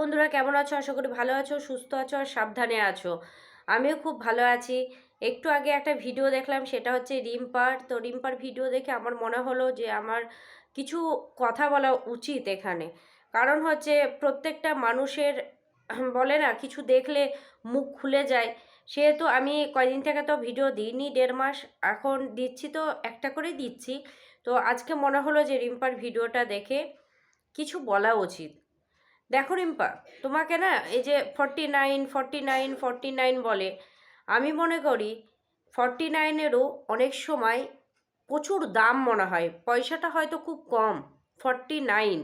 বন্ধুরা কেমন আছো? আশা করি ভালো আছো, সুস্থ আছো আর সাবধানে আছো। আমিও খুব ভালো আছি। একটু আগে একটা ভিডিও দেখলাম, সেটা হচ্ছে রিম্পার। তো রিম্পার ভিডিও দেখে আমার মনে হলো যে আমার কিছু কথা বলা উচিত এখানে। কারণ হচ্ছে প্রত্যেকটা মানুষের, বলে না, কিছু দেখলে মুখ খুলে যায়। সেহেতু আমি কয়দিন থেকে তো ভিডিও দিইনি, দেড় মাস। এখন দিচ্ছি তো, একটা করেই দিচ্ছি। তো আজকে মনে হলো যে রিম্পার ভিডিওটা দেখে কিছু বলা উচিত। দেখো রিম্পা, তোমাকে না এই যে forty nine forty nine forty nine বলে, আমি মনে করি ফর্টি নাইনেরও অনেক সময় প্রচুর দাম মনে হয়, পয়সাটা হয়তো খুব কম ফর্টি নাইন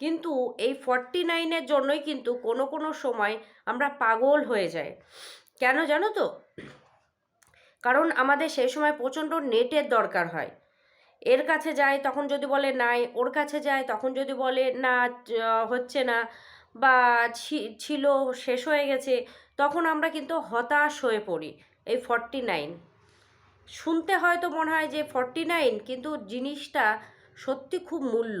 কিন্তু এই ফর্টি নাইনের জন্যই কিন্তু কোনো কোনো সময় আমরা পাগল হয়ে যাই। কেন জানো তো? কারণ আমাদের সেই সময় প্রচণ্ড নেটের দরকার হয়। এর কাছে যায় তখন যদি বলে নাই, ওর কাছে যায় তখন যদি বলে না হচ্ছে না বা ছিল, শেষ হয়ে গেছে, তখন আমরা কিন্তু হতাশ হয়ে পড়ি। এই ফর্টি নাইন শুনতে হয়তো মনে হয় যে ফর্টি নাইন কিন্তু জিনিসটা সত্যি খুব মূল্য।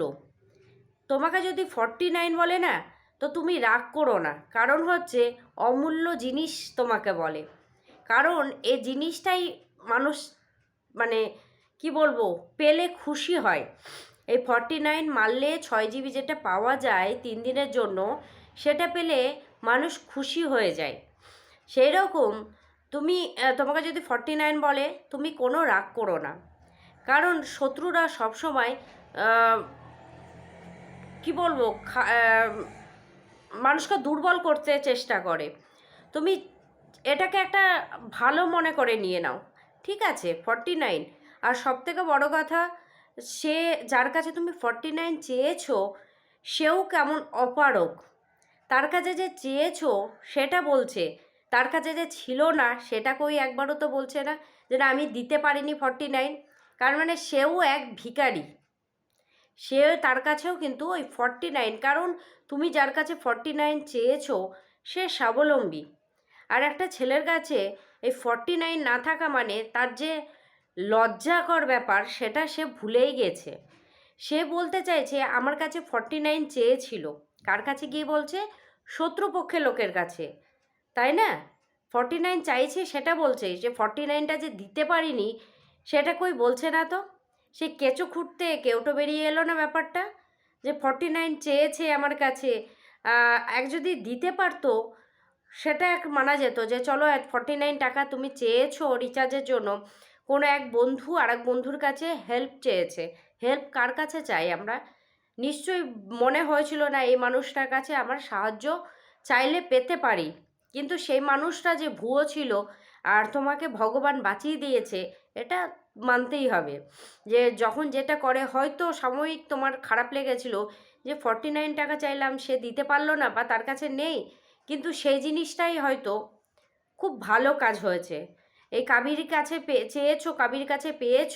তোমাকে যদি ফর্টি নাইন বলে না, তো তুমি রাগ করো না। কারণ হচ্ছে অমূল্য জিনিস তোমাকে বলে। কারণ এ জিনিসটাই মানুষ মানে কি বলব? পেলে খুশি হয়। এই ফর্টি নাইন মারলে ছয় জিবি যেটা পাওয়া যায় তিন দিনের জন্য, সেটা পেলে মানুষ খুশি হয়ে যায়। সেই রকম তুমি তোমাকে যদি ফর্টি নাইন বলে, তুমি কোনো রাগ করো না। কারণ শত্রুরা সবসময় কি বলব মানুষকে দুর্বল করতে চেষ্টা করে। তুমি এটাকে একটা ভালো মনে করে নিয়ে নাও। ঠিক আছে ফর্টি নাইন আর সব থেকে বড়ো কথা, সে, যার কাছে তুমি ফর্টি নাইন চেয়েছো, সেও কেমন অপারক তার কাছে যে চেয়েছো, সেটা বলছে। তার কাছে যে ছিল না, সেটা কই একবারও তো বলছে না যে না, আমি দিতে পারিনি ফর্টি নাইন কার মানে সেও এক ভিখারি। সে তার কাছেও কিন্তু ওই ফর্টি নাইন কারণ তুমি যার কাছে ফর্টি নাইন চেয়েছো, সে স্বাবলম্বী। আর একটা ছেলের কাছে এই ফর্টি নাইন না থাকা মানে তার যে লজ্জাকর ব্যাপার, সেটা সে ভুলেই গেছে। সে বলতে চাইছে, আমার কাছে ফর্টি নাইন চেয়েছিল। কার কাছে? গিয়ে বলছে, শত্রুপক্ষের লোকের কাছে। তাই না? ফর্টি নাইন চাইছে, সেটা বলছে। যে ফর্টি নাইনটা যে দিতে পারিনি, সেটা কই বলছে না তো? সে কেঁচো খুঁড়তে কেউটো বেরিয়ে এলো না ব্যাপারটা। যে ফর্টি নাইন চেয়েছে আমার কাছে এক যদি দিতে পারতো, সেটা এক মানা যেত। যে চলো ফর্টি নাইন টাকা তুমি চেয়েছো রিচার্জের জন্য। কোনো এক বন্ধু আর এক বন্ধুর কাছে হেল্প চেয়েছে। হেল্প কার কাছে চাই আমরা? নিশ্চয়ই মনে হয়েছিল না এই মানুষটার কাছে আমার সাহায্য চাইলে পেতে পারি। কিন্তু সেই মানুষটা যে ভুয়ো ছিল আর তোমাকে ভগবান বাঁচিয়ে দিয়েছে, এটা মানতেই হবে। যে যখন যেটা করে, হয়তো সাময়িক তোমার খারাপ লেগেছিল যে ফর্টি নাইন টাকা চাইলাম, সে দিতে পারল না বা তার কাছে নেই। কিন্তু সেই জিনিসটাই হয়তো খুব ভালো কাজ হয়েছে। এই কাবির কাছে পে- চেয়েছো, কাবির কাছে পেয়েছ,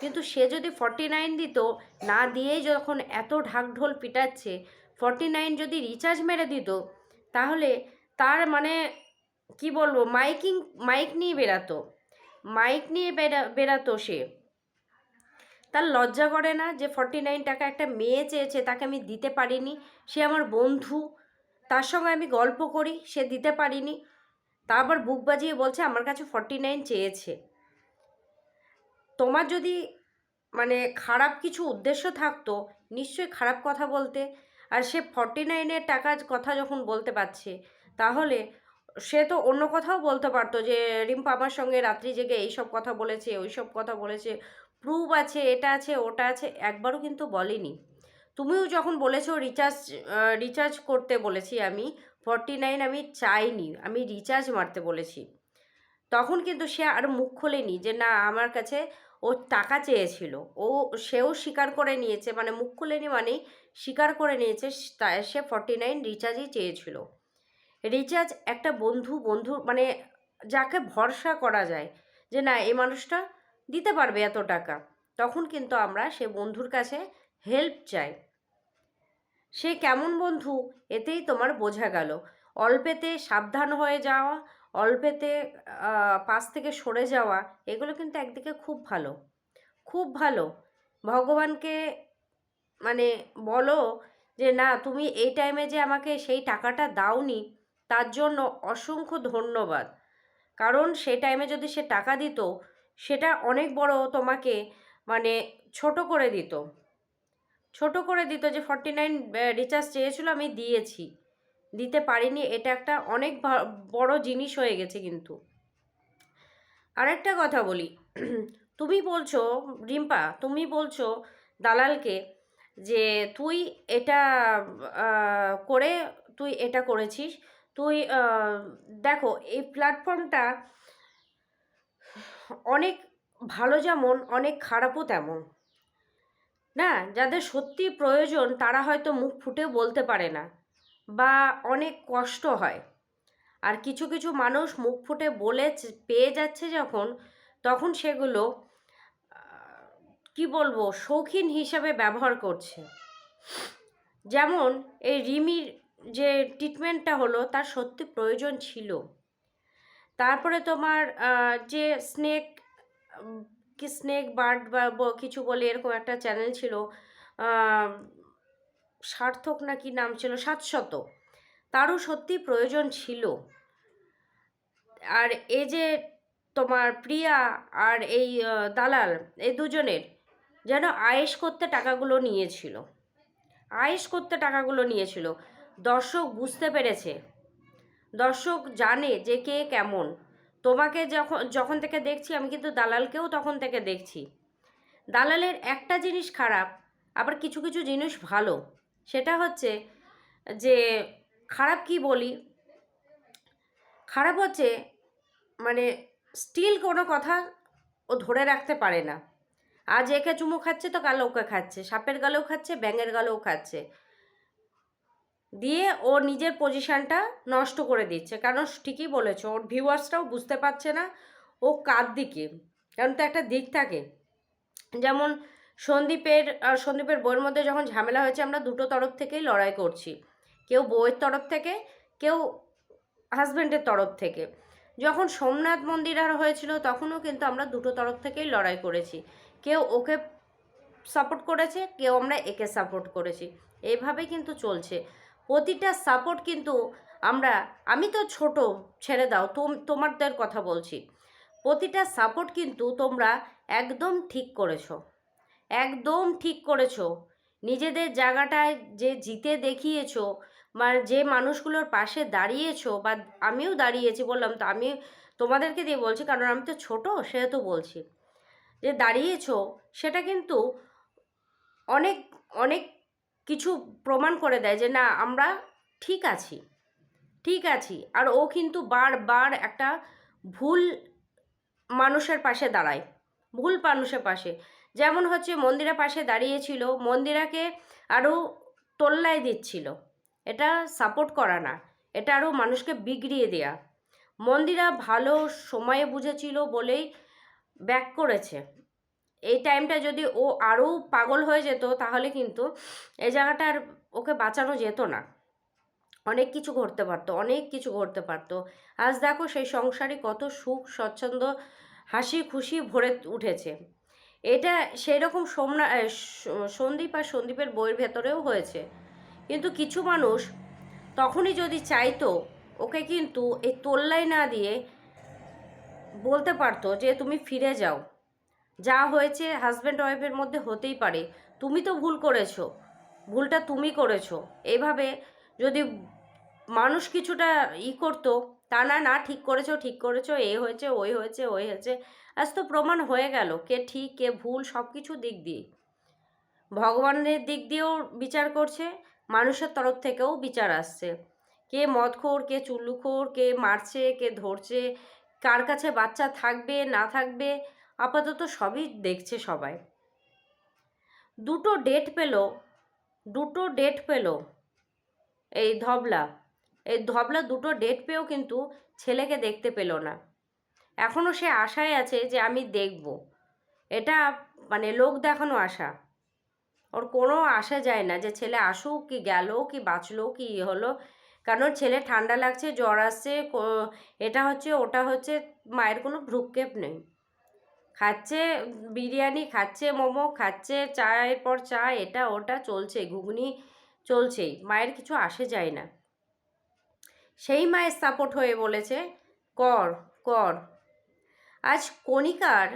কিন্তু সে যদি ফর্টি নাইন দিত, না দিয়েই যখন এত ঢাকঢোল পিটাচ্ছে ফর্টি নাইন যদি রিচার্জ মেরে দিত, তাহলে তার মানে কি বলব মাইকিং মাইক নিয়ে বেরাতো মাইক নিয়ে বেরা বেরাতো সে। তার লজ্জা করে না যে ফর্টি নাইন টাকা একটা মেয়ে চেয়েছে, তাকে আমি দিতে পারিনি, সে আমার বন্ধু, তার সঙ্গে আমি গল্প করি, সে দিতে পারিনি। তা আবার বুক বাজিয়ে বলছে, আমার কাছে ফর্টি নাইন চেয়েছে। তোমার যদি মানে খারাপ কিছু উদ্দেশ্য থাকতো, নিশ্চয়ই খারাপ কথা বলতে। আর সে ফর্টি নাইনের টাকার কথা যখন বলতে পারছে, তাহলে সে তো অন্য কথাও বলতে পারতো যে, রিম্পা আমার সঙ্গে রাত্রি জেগে এইসব কথা বলেছে, ওইসব কথা বলেছে প্রুফ আছে, এটা আছে, ওটা আছে। একবারও কিন্তু বলেনি। তুমিও যখন বলেছ রিচার্জ রিচার্জ করতে বলেছি আমি ফর্টি নাইন আমি চাইনি, আমি রিচার্জ মারতে বলেছি। তখন কিন্তু সে আর মুখ খোলেনি যে না, আমার কাছে ও টাকা চেয়েছিল। ও, সেও স্বীকার করে নিয়েছে মানে মুখ খুলেনি মানেই স্বীকার করে নিয়েছে সে ফর্টি নাইন রিচার্জই চেয়েছিল। রিচার্জ একটা বন্ধু বন্ধু মানে যাকে ভরসা করা যায় যে না, এই মানুষটা দিতে পারবে এত টাকা। তখন কিন্তু আমরা সে বন্ধুর কাছে হেল্প চাই। সে কেমন বন্ধু? এতেই তোমার বোঝা গেল। অল্পেতে সাবধান হয়ে যাওয়া, অল্পেতে পাশ থেকে সরে যাওয়া, এগুলো কিন্তু একদিকে খুব ভালো। খুব ভালো। ভগবানকে মানে বলো যে, না, তুমি এই টাইমে যে আমাকে সেই টাকাটা দাওনি, তার জন্য অসংখ্য ধন্যবাদ। কারণ সেই টাইমে যদি সে টাকা দিত, সেটা অনেক বড় তোমাকে মানে ছোট করে দিত। ছোট করে দিত যে ফর্টি নাইন রিচার্জ চেয়েছিল, আমি দিয়েছি। দিতে পারিনি, এটা একটা অনেক বড় জিনিস হয়ে গেছে কিন্তু। আরেকটা কথা বলি। তুমি বলছো, রিম্পা, তুমি বলছো দালালকে যে তুই এটা করে তুই এটা করেছিস, তুই দেখো, এই প্ল্যাটফর্মটা অনেক ভালো যেমন, অনেক খারাপও তেমন। না, যাদের সত্যি প্রয়োজন তারা হয়তো মুখ ফুটে বলতে পারে না বা অনেক কষ্ট হয়। আর কিছু কিছু মানুষ মুখ ফুটে বলে পেয়ে যাচ্ছে যখন, তখন সেগুলো কি বলব, শৌখিন হিসাবে ব্যবহার করছে। যেমন এই রিমির যে ট্রিটমেন্টটা হলো তার সত্যি প্রয়োজন ছিল। তারপরে তোমার যে স্নেক কি স্নেক বার্ড বা কিছু বলে এরকম একটা চ্যানেল ছিল সার্থক না কি নাম ছিল, সাতশত। তারও সত্যি প্রয়োজন ছিল। আর এই যে তোমার প্রিয়া আর এই দালাল, এই দুজনের যেন আয়েস করতে টাকাগুলো নিয়েছিল। আয়েস করতে টাকাগুলো নিয়েছিল। দর্শক বুঝতে পেরেছে। দর্শক জানে যে কে কেমন। তোমাকে যখন যখন থেকে দেখছি, আমি কিন্তু দালালকেও তখন থেকে দেখছি। দালালের একটা জিনিস খারাপ, আবার কিছু কিছু জিনিস ভালো। সেটা হচ্ছে যে, খারাপ কি বলি? খারাপ হচ্ছে মানে স্টিল কোনো কথা ও ধরে রাখতে পারে না। আজ একে চুমু খাচ্ছে, তো কালো ওকে খাচ্ছে। সাপের গালেও খাচ্ছে, ব্যাঙের গালেও খাচ্ছে। দিয়ে ও নিজের পজিশানটা নষ্ট করে দিচ্ছে। কারণ ঠিকই বলেছ, ওর ভিউয়ার্সটাও বুঝতে পারছে না ও কার দিকে কারণ তো একটা দিক থাকে। যেমন সন্দীপের সন্দীপের বইয়ের মধ্যে যখন ঝামেলা হয়েছে, আমরা দুটো তরফ থেকেই লড়াই করছি। কেউ বউয়ের তরফ থেকে, কেউ হাজব্যান্ডের তরফ থেকে। যখন সোমনাথ মন্দির আর হয়েছিল, তখনও কিন্তু আমরা দুটো তরফ থেকেই লড়াই করেছি। কেউ ওকে সাপোর্ট করেছে, কেউ আমরা একে সাপোর্ট করেছি। এইভাবে কিন্তু চলছে। প্রতিটা সাপোর্ট কিন্তু আমরা, আমি তো ছোট, ছেড়ে দাও তোমাদের কথা বলছি। প্রতিটা সাপোর্ট কিন্তু তোমরা একদম ঠিক করেছ। একদম ঠিক করেছ। নিজেদের জায়গাটায় যে জিতে দেখিয়েছো বা যে মানুষগুলোর পাশে দাঁড়িয়েছো বা আমিও দাঁড়িয়েছি বললাম তো আমি তোমাদেরকে দিয়ে বলছি, কারণ আমি তো ছোটো সেহেতু বলছি। যে দাঁড়িয়েছো, সেটা কিন্তু অনেক অনেক কিছু প্রমাণ করে দেয় যে না, আমরা ঠিক আছি ঠিক আছি। আর ও কিন্তু বারবার একটা ভুল মানুষের পাশে দাঁড়ায়, ভুল মানুষের পাশে। যেমন হচ্ছে মন্দিরা পাশে দাঁড়িয়েছিল, মন্দিরাকে আরও তোল্লায় দিচ্ছিল। এটা সাপোর্ট করা না, এটা আরও মানুষকে বিগড়িয়ে দেয়া। মন্দিরা ভালো সময়ে বুঝেছিল বলেই ব্যাক করেছে। এই টাইমটা যদি ও আরও পাগল হয়ে যেত, তাহলে কিন্তু এই জায়গাটার ওকে বাঁচানো যেত না। অনেক কিছু ঘটতে পারতো, অনেক কিছু ঘটতে পারতো। আজ দেখো সেই সংসারে কত সুখ, স্বচ্ছন্দ, হাসি খুশি ভরে উঠেছে। এটা সেই রকম সোমনা সন্দীপ আর সন্দীপের বইয়ের ভেতরেও হয়েছে। কিন্তু কিছু মানুষ তখনই যদি চাইতো, ওকে কিন্তু এই তোল্লাই না দিয়ে বলতে পারতো যে, তুমি ফিরে যাও। যা হয়েছে হাজব্যান্ড ওয়াইফের মধ্যে হতেই পারে। তুমি তো ভুল করেছ। ভুলটা তুমি করেছ। এইভাবে যদি মানুষ কিছুটা ই করতো, তা না না, ঠিক করেছ ঠিক করেছ, এ হয়েছে, ওই হয়েছে ওই হয়েছে, আজ তো প্রমাণ হয়ে গেল কে ঠিক, কে ভুল সব কিছু দিক দিয়ে। ভগবানের দিক দিয়েও বিচার করছে, মানুষের তরফ থেকেও বিচার আসছে। কে মদখোর, কে চুল্লুখোর, কে মারছে, কে ধরছে, কার কাছে বাচ্চা থাকবে, না থাকবে আপাতত সবই দেখছে সবাই। দুটো ডেট পেল, দুটো ডেট পেল, এই ধবলা এই ধবলা দুটো ডেট পেয়েও কিন্তু ছেলেকে দেখতে পেল না। এখনও সে আশায় আছে যে আমি দেখব। এটা মানে লোক দেখানো আশা। ওর কোনো আশা যায় না যে ছেলে আসুক কি গেল কি বাঁচলো কি ইয়ে হলো। কারণ ছেলে ঠান্ডা লাগছে, জ্বর আসছে এটা হচ্ছে, ওটা হচ্ছে, মায়ের কোনো ভ্রুক্ষেপ নেই। খাচ্ছে বিরিয়ানি, খাচ্ছে মোমো, খাচ্ছে চায়ের পর চা, এটা ওটা চলছে ঘুগনি চলছেই, মায়ের কিছু আসে যায় না। সেই মায়ের সাপোর্ট হয়ে বলেছে, কর কর। আজ কণিকার,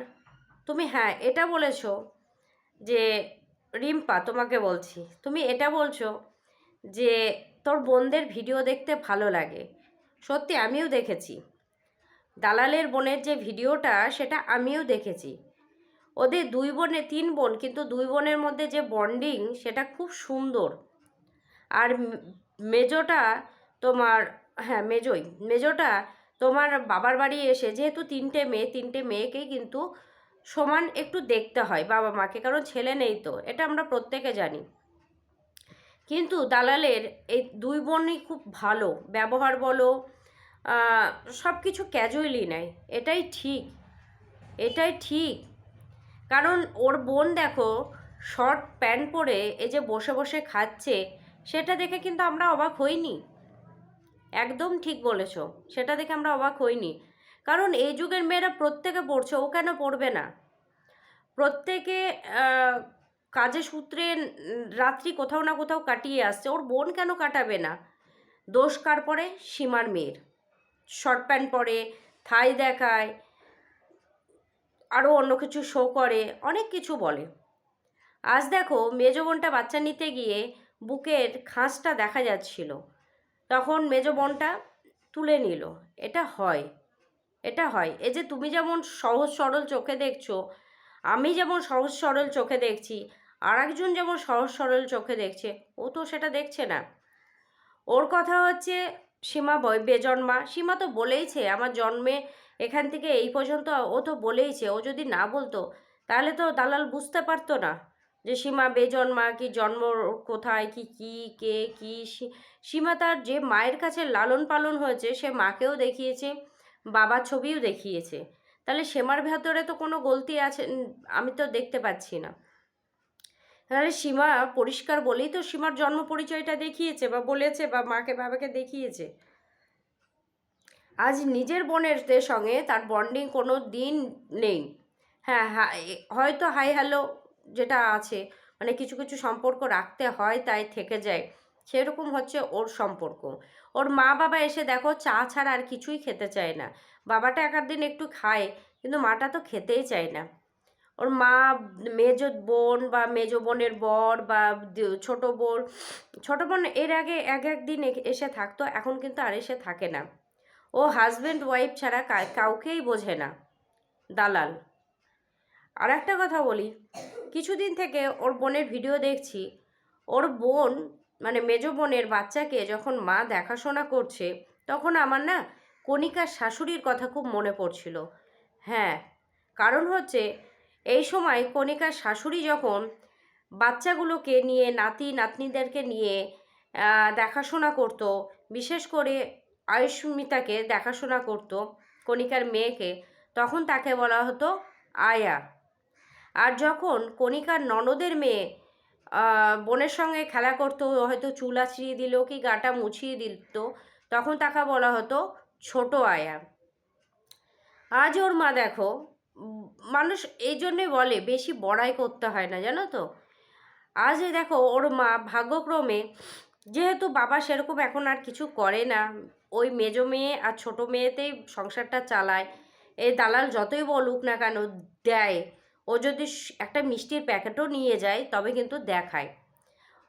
তুমি হ্যাঁ এটা বলেছ যে, রিম্পা, তোমাকে বলছি, তুমি এটা বলছো যে, তোর বোনদের ভিডিও দেখতে ভালো লাগে। সত্যি, আমিও দেখেছি। দালালের বোনের যে ভিডিওটা, সেটা আমিও দেখেছি। ওদের দুই বোনে, তিন বোন, কিন্তু দুই বোনের মধ্যে যে বন্ডিং, সেটা খুব সুন্দর। আর মেজোটা তোমার হ্যাঁ মেজোই, মেজোটা তোমার বাবার বাড়ি এসে, যেহেতু তিনটে মেয়ে, তিনটে মেয়েকেই কিন্তু সমান একটু দেখতে হয় বাবা মাকে, কারণ ছেলে নেই তো, এটা আমরা প্রত্যেকে জানি। কিন্তু দালালের এই দুই বোনই খুব ভালো, ব্যবহার বলো সব কিছু ক্যাজুয়ালি নেয়। এটাই ঠিক। এটাই ঠিক। কারণ ওর বোন দেখো শর্ট প্যান্ট পরে এই যে বসে বসে খাচ্ছে, সেটা দেখে কিন্তু আমরা অবাক হইনি। একদম ঠিক বলেছ, সেটা দেখে আমরা অবাক হইনি। কারণ এই যুগের মেয়েরা প্রত্যেকে পড়ছে, ও কেন পড়বে না? প্রত্যেকে কাজে সূত্রে রাত্রি কোথাও না কোথাও কাটিয়ে আসছে, ওর বোন কেন কাটাবে না? দোষ কার পরে? সীমার মেয়ের। শর্ট প্যান্ট পরে, থাই দেখায়, আরও অন্য কিছু শো করে, অনেক কিছু বলে। আজ দেখো মেজ বোনটা বাচ্চা নিতে গিয়ে বুকের খাঁজটা দেখা যাচ্ছিল। তখন মেজ বোনটা তুলে নিল, এটা হয় এটা হয়। এই যে তুমি যেমন সহজ সরল চোখে দেখছ, আমি যেমন সহজ সরল চোখে দেখছি আর একজন যেমন সহজ সরল চোখে দেখছে, ও তো সেটা দেখছে না। ওর কথা হচ্ছে সীমা বেজন্মা, সীমা তো বলেইছে, আমার জন্মে এখান থেকে এই পর্যন্ত ও তো বলেইছে, ও যদি না বলতো, তাহলে তো দালাল বুঝতে পারতো না যে সীমা, বেজন্মা কি জন্ম কোথায়, কি কি, কে, কি সীমা তার যে মায়ের কাছে লালন পালন হয়েছে, সে মাকেও দেখিয়েছে বাবার ছবিও দেখিয়েছে। তাহলে সীমার ভেতরে তো কোনো গলতি আছে আমি তো দেখতে পাচ্ছি না। তাহলে সীমা পরিষ্কার বলেই তো সীমার জন্ম পরিচয়টা দেখিয়েছে বা বলেছে বা মাকে বাবাকে দেখিয়েছে। আজ নিজের বোনের সঙ্গে তার বন্ডিং কোনো দিন নেই। হ্যাঁ হ্যাঁ হয়তো হাই হ্যালো যেটা আছে মানে কিছু কিছু সম্পর্ক রাখতে হয় তাই থেকে যায়। সেরকম হচ্ছে ওর সম্পর্ক। ওর মা বাবা এসে দেখো চা ছাড়া আর কিছুই খেতে চায় না। বাবাটা এক দিন একটু খায়, কিন্তু মাটা তো খেতেই চায় না। ওর মা মেজ বোন বা মেজ বোনের বর বা ছোট বোন ছোট বোন এর আগে এক এক দিন এসে থাকতো, এখন কিন্তু আর এসে থাকে না। ও হাজব্যান্ড ওয়াইফ ছাড়া কাউকেই বোঝে না। দালাল। আর একটা কথা বলি, কিছুদিন থেকে ওর বোনের ভিডিও দেখছি, ওর বোন মানে মেজ বোনের বাচ্চাকে যখন মা দেখাশোনা করছে, তখন আমার না কণিকার শাশুড়ির কথা খুব মনে পড়ছিল। হ্যাঁ কারণ হচ্ছে এই সময় কণিকার শাশুড়ি যখন বাচ্চাগুলোকে নিয়ে, নাতি নাতনিদেরকে নিয়ে দেখাশোনা করতো, বিশেষ করে আয়ুষ্মিতাকে দেখাশোনা করতো কণিকার মেয়েকে, তখন তাকে বলা হতো আয়া। আর যখন কণিকার ননদের মেয়ে বোনের সঙ্গে খেলা করতো, হয়তো চুল আছড়িয়ে দিল কি গাটা মুছিয়ে দিত, তখন তাকে বলা হতো ছোট আয়া। আজ ওর মা দেখো মানুষ এই জন্যে বলে, বেশি বড়াই করতে হয় না, জানো তো? আজ দেখো, ওর মা ভাগ্যক্রমে যেহেতু বাবা সেরকম এখন আর কিছু করে না, ওই মেজো মেয়ে আর ছোট মেয়েতেই সংসারটা চালায়, এই দালাল যতই বলুক না কেন দেয়, ও যদি একটা মিষ্টির প্যাকেটও নিয়ে যায়, তবে কিন্তু দেখায়।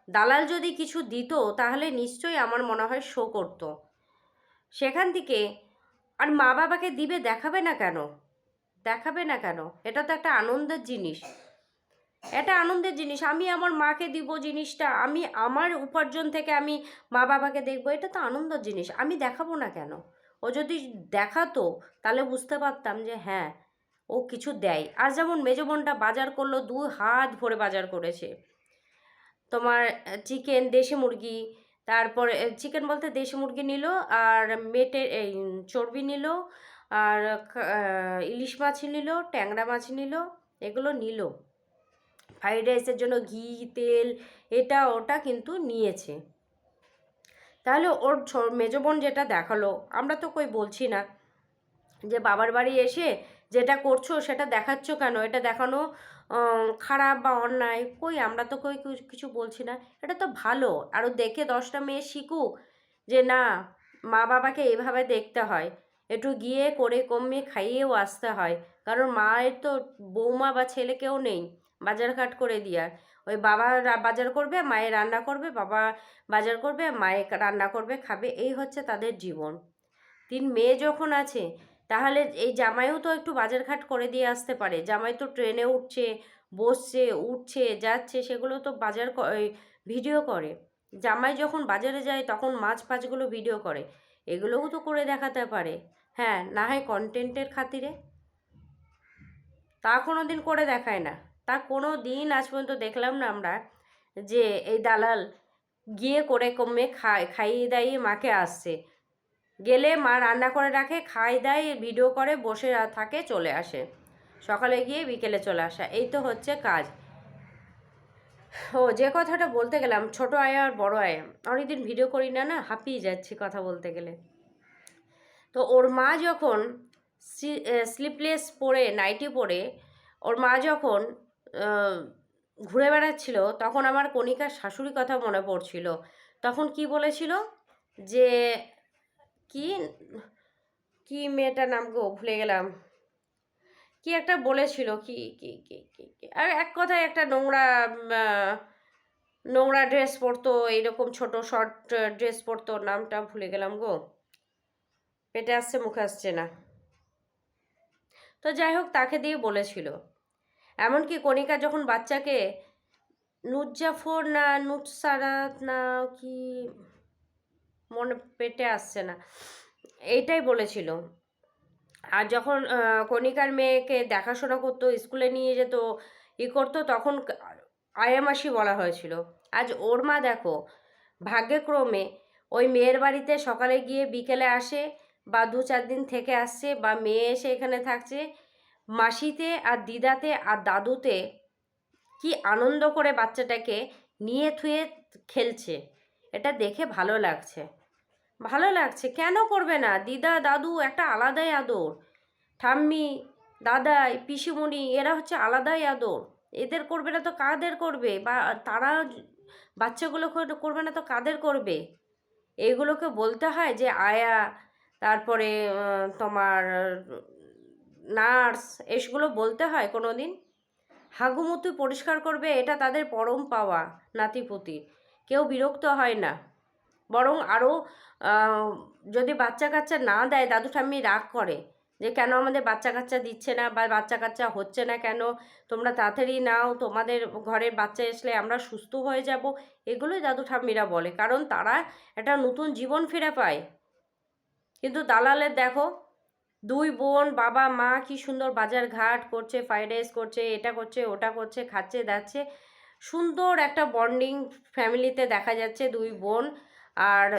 দালাল যদি কিছু দিত, তাহলে নিশ্চয়ই আমার মনে হয় শো করতো। সেখান থেকে আর মা বাবাকে দিবে, দেখাবে না কেন? দেখাবে না কেন? এটা তো একটা আনন্দের জিনিস। এটা আনন্দের জিনিস। আমি আমার মাকে দিব জিনিসটা, আমি আমার উপার্জন থেকে আমি মা বাবাকে দেখব, এটা তো আনন্দের জিনিস। আমি দেখাবো না কেন? ও যদি দেখাতো, তাহলে বুঝতে পারতাম যে হ্যাঁ ও কিছু দেয়। আজ যেমন মেজো বোনটা বাজার করল, দু হাত ভরে বাজার করেছে। তোমার চিকেন, দেশি মুরগি, তারপরে, চিকেন বলতে দেশি মুরগি নিল, আর মেটে, এই চর্বি নিল আর ইলিশ মাছ নিল, ট্যাংরা মাছ নিল, এগুলো নিল। ফ্রাইড রাইসের জন্য ঘি, তেল, এটা ওটা কিন্তু নিয়েছে। তাহলে ওর মেজো বোন যেটা দেখাল, আমরা তো কই বলছি না। যে বাবার বাড়ি এসে যেটা করছ সেটা দেখাচ্ছ কেন? এটা দেখানো খারাপ বা অন্যায়? কই আমরা তো কই কিছু বলছি না। এটা তো ভালো। আরও দেখে দশটা মেয়ে শিখুক যে না মা বাবাকে এভাবে দেখতে হয়। একটু গিয়ে করে কমে খাইয়েও আসতে হয়। কারণ মায়ের তো বৌমা বা ছেলে কেউ নেই। বাজারঘাট করে দেওয়ার ওই বাবা বাজার করবে মায়ে রান্না করবে, বাবা বাজার করবে, মায়ে রান্না করবে, খাবে। এই হচ্ছে তাদের জীবন। তিন মেয়ে যখন আছে, তাহলে এই জামাইও তো একটু বাজারঘাট করে দিয়ে আসতে পারে। জামাই তো ট্রেনে উঠছে, বসছে, উঠছে, যাচ্ছে, সেগুলো তো বাজার ভিডিও করে। জামাই যখন বাজারে যায়, তখন মাছ ফাছগুলো ভিডিও করে। এগুলোও তো করে দেখাতে পারে। হ্যাঁ না হয় কন্টেন্টের খাতিরে। তা কোনো দিন করে দেখায় না। তা কোনো দিন আজ পর্যন্ত দেখলাম না আমরা যে এই দালাল গিয়ে করে কমে খায়, খাইয়ে দাইয়ে মাকে আসছে। গেলে মা রান্না করে রাখে খাই দেয় ভিডিও করে, বসে থাকে, চলে আসে। সকালে গিয়ে বিকেলে চলে আসা। এই তো হচ্ছে কাজ। ও, যে কথাটা বলতে গেলাম, ছোট আয়া আর বড় আয়া, অনেকদিন ভিডিও করি না না, হাঁপিয়ে যাচ্ছি কথা বলতে গেলে। তো ওর মা যখন স্লিপলেস পরে নাইটি পরে ওর মা যখন ঘুরে বেড়াচ্ছিল, তখন আমার কণিকার শাশুড়ি কথা মনে পড়ছিল। তখন কি বলেছিল? যে, কি কি মেয়েটার নাম গো, ভুলে গেলাম। কি একটা বলেছিল? কি কি কি কি আর এক কথায় একটা নোংরা নোংরা ড্রেস পরতো এইরকম ছোট শর্ট ড্রেস পরতো, নামটা ভুলে গেলাম গো। পেটে আসছে, মুখে আসছে না। তো যাই হোক, তাকে দিয়ে বলেছিল। এমনকি কণিকা যখন বাচ্চাকে, নুজ্জাফর না নুটসারাত না কি, মনে, পেটে আসছে না এইটাই বলেছিল। আর যখন কণিকার মেয়েকে দেখাশোনা করতো, স্কুলে নিয়ে যেত, ই করতো, তখন আয়ামাসি বলা হয়েছিল। আজ ওর মা দেখো, ভাগ্যক্রমে ওই মেয়ের বাড়িতে সকালে গিয়ে বিকেলে আসে বা দু চার দিন থেকে আসছে বা মেয়ে এসে এখানে থাকছে, মাসিতে আর দিদাতে আর দাদুতে কি আনন্দ করে বাচ্চাটাকে নিয়ে থুয়ে খেলছে। এটা দেখে ভালো লাগছে। ভালো লাগছে। কেন করবে না? দিদা, দাদু একটা আলাদাই আদর। ঠাম্মি, দাদাই, পিসিমণি, এরা হচ্ছে আলাদাই আদর। এদের করবে না তো কাদের করবে? বা তারা বাচ্চাগুলো করবে না তো কাদের করবে? এইগুলোকে বলতে হয় যে আয়া, তারপরে তোমার নার্স, এসগুলো বলতে হয় কোনো দিন হাগুমুতু পরিষ্কার করবে, এটা তাদের পরম পাওয়া নাতিপুতির কেউ বিরক্ত হয় না। বরং আরও যদি বাচ্চা কাচ্চা না দেয়, দাদু ঠাম্মি রাগ করে যে, কেন আমাদের বাচ্চা কাচ্চা দিচ্ছে না বা বাচ্চা কাচ্চা হচ্ছে না কেন? তোমরা তাড়াতাড়ি নাও, তোমাদের ঘরের বাচ্চা আসলে আমরা সুস্থ হয়ে যাব। এগুলোই দাদু ঠাম্মিরা বলে। কারণ তারা একটা নতুন জীবন ফিরে পায়। কিন্তু দালালের দেখো, দুই বোন, বাবা, মা কি সুন্দর বাজার ঘাট করছে, ফ্রাইড রাইস করছে, এটা করছে, ওটা করছে, খাচ্ছে, দাচ্ছে। সুন্দর একটা বন্ডিং ফ্যামিলিতে দেখা যাচ্ছে দুই বোন। আর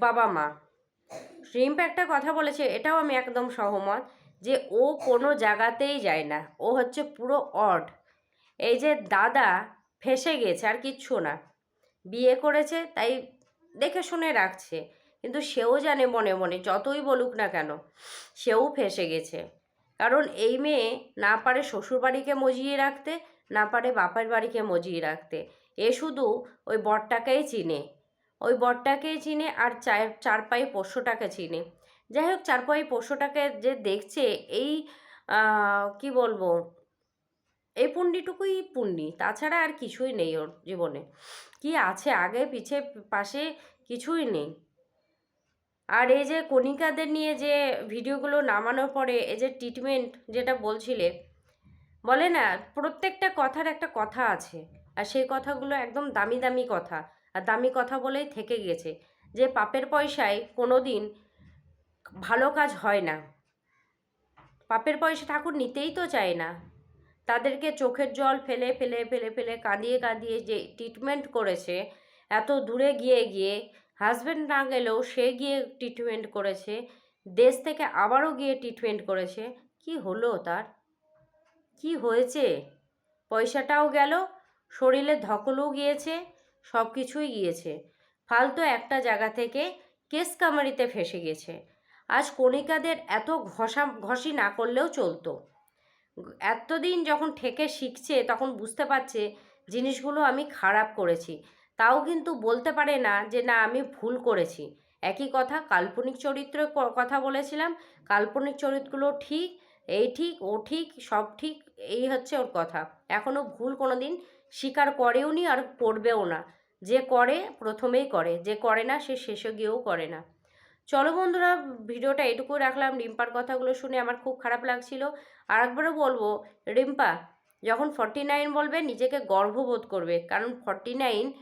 বাবা মা। রিম্প একটা কথা বলেছে, এটাও আমি একদম সহমত যে ও কোনো জায়গাতেই যায় না, ও হচ্ছে পুরো অড। এই যে দাদা ফেসে গেছে, আর কিচ্ছু না। বিয়ে করেছে, তাই দেখে শুনে রাখছে, কিন্তু সেও জানে মনে মনে, যতই বলুক না কেন, সেও ফেসে গেছে। কারণ এই মেয়ে না পারে শ্বশুরবাড়িকে মজিয়ে রাখতে, না পারে বাপের বাড়িকে মজিয়ে রাখতে। এ শুধু ওই বরটাকেই চিনে। ওই বরটাকেই চিনে আর চার চার পায়ে পোষ্যটাকে চিনে। যাই হোক চার পায়ে পোষ্যটাকে যে দেখছে, এই কি বলব, এই পুণ্যিটুকুই পুণ্যি, তাছাড়া আর কিছুই নেই ওর জীবনে। কি আছে আগে পিছে পাশে কিছুই নেই। আর এই যে কণিকাদের নিয়ে যে ভিডিওগুলো নামানোর পরে, এই যে ট্রিটমেন্ট যেটা বলছিলে, বলে না, প্রত্যেকটা কথার একটা কথা আছে। আর সেই কথাগুলো একদম দামি দামি কথা। দামি কথা বলেই থেকে গেছে যে পাপের পয়সায় কোনো দিন ভালো কাজ হয় না। পাপের পয়সা ঠাকুর নিতেই তো চায় না। তাদেরকে চোখের জল ফেলে ফেলে ফেলে ফেলে কাঁদিয়ে কাঁদিয়ে যে ট্রিটমেন্ট করেছে, এত দূরে গিয়ে গিয়ে হাজব্যান্ড না গেলেও সে গিয়ে ট্রিটমেন্ট করেছে, দেশ থেকে আবারও গিয়ে ট্রিটমেন্ট করেছে, কি হলো তার? কি হয়েছে? পয়সাটাও গেল, শরীরে ধকলও গিয়েছে সব কিছুই গিয়েছে। ফালতু একটা জায়গা থেকে কেস কামারিতে ফেসে গেছে। আজ কণিকাদের এত ঘষা, ঘষি না করলেও চলতো। এতদিন যখন ঠেকে শিখছে, তখন বুঝতে পারছে জিনিসগুলো আমি খারাপ করেছি। তাও কিন্তু বলতে পারে না যে, না, আমি ভুল করেছি। একই কথা, কাল্পনিক চরিত্রের কথা বলেছিলাম, কাল্পনিক চরিত্রগুলো ঠিক, এই ঠিক, ও ঠিক, সব ঠিক, এই হচ্ছে ওর কথা। এখনও ভুল কোনো দিন স্বীকার করেও নি আর করবেও না। যে করে, প্রথমেই করে। যে করে না, সে শেষে গিয়েও করে না। চলো বন্ধুরা, ভিডিওটা এটুকু রাখলাম। রিম্পার কথাগুলো শুনে আমার খুব খারাপ লাগছিল। আর একবারও বলব, রিম্পা, যখন ফর্টি নাইন বলবে, নিজেকে গর্ববোধ করবে। কারণ ফর্টি নাইন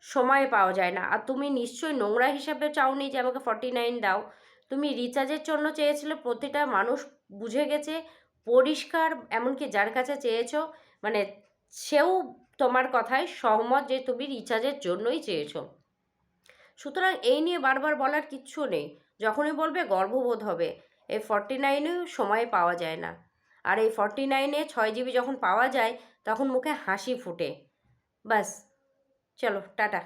সময় পাওয়া যায় না। আর তুমি নিশ্চয়ই নোংরা হিসাবে চাওনি যে আমাকে ফর্টি নাইন দাও। তুমি রিচার্জের জন্য চেয়েছিলে, প্রতিটা মানুষ বুঝে গেছে, পরিষ্কার, এমনকি যার কাছে চেয়েছো মানে সেও তোমার কথায় সহমত যে তুমি রিচার্জের জন্যই চেয়েছো। সুতরাং এই নিয়ে বারবার বলার কিচ্ছু নেই। যখনই বলবে গর্ববোধ হবে। এই ফর্টি নাইনেও সময় পাওয়া যায় না। আর এই ফর্টি নাইনে ছয় জিবি যখন পাওয়া যায়, তখন মুখে হাসি ফুটে। বাস চলো, টাটা।